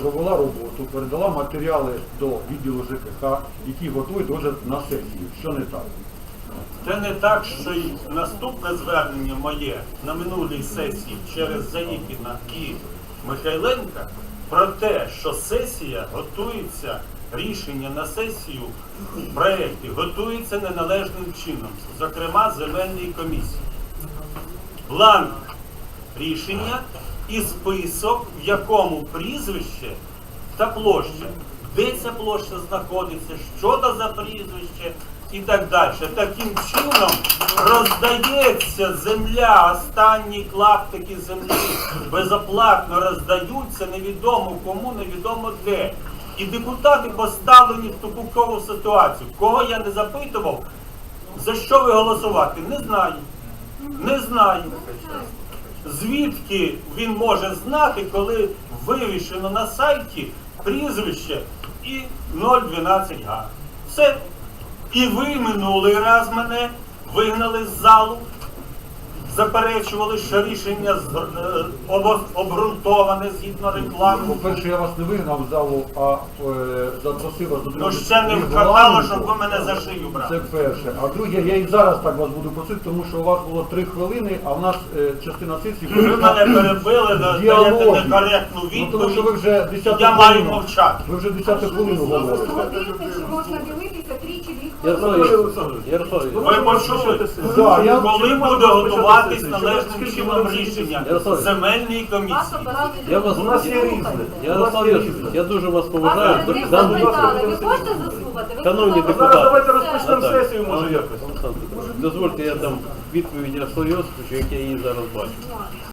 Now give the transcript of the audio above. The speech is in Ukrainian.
провела роботу, передала матеріали до відділу ЖКХ, які готують вже на сесію. Що не так? Це не так, що й наступне звернення моє на минулій сесії через Заїкіна і Михайленка про те, що сесія готується, рішення на сесію в проєкті готується неналежним чином, зокрема земельній комісії. Бланк рішення і список, в якому прізвище та площа, де ця площа знаходиться, що то за прізвище і так далі. Таким чином роздається земля, останні клаптики землі безоплатно роздаються невідомо кому, невідомо де. І депутати поставлені в тупукову ситуацію. Кого я не запитував, за що ви голосувати? Не знаю. Не знаю. Звідки він може знати, коли вивішено на сайті прізвище і 012 га. Все. І ви минулий раз мене вигнали з залу, заперечували, що рішення з- е, обґрунтоване згідно реклами. По-перше, я вас не вигнав з залу, а е, запросив вас до Ну ще не вхватало, щоб ви мене за шию Це перше. А друге, я і зараз так вас буду просити, тому що у вас було три хвилини, а в нас е, частина сесії Ви мене перебили, даєте Діалоги. некоректну Ну, тому що ви відповідь. вже десяту Я маю мовчати. Ви вже десяту хвилину говорите. Чи можна дивитися тричі-дві Ярослав хвилини? Ярославович, Ярослав Ви почули? Коли буде готуватись належним чином рішення земельної комісії? я вас У нас є різне. Ярослав Ярославович, я дуже вас поважаю. Запитали, ви можете заслухати? Ви Шановні депутати. Зараз давайте розпочнемо сесію, може якось. Дозвольте, я дам відповідь Ярославу Йосиповичу, як я її зараз бачу.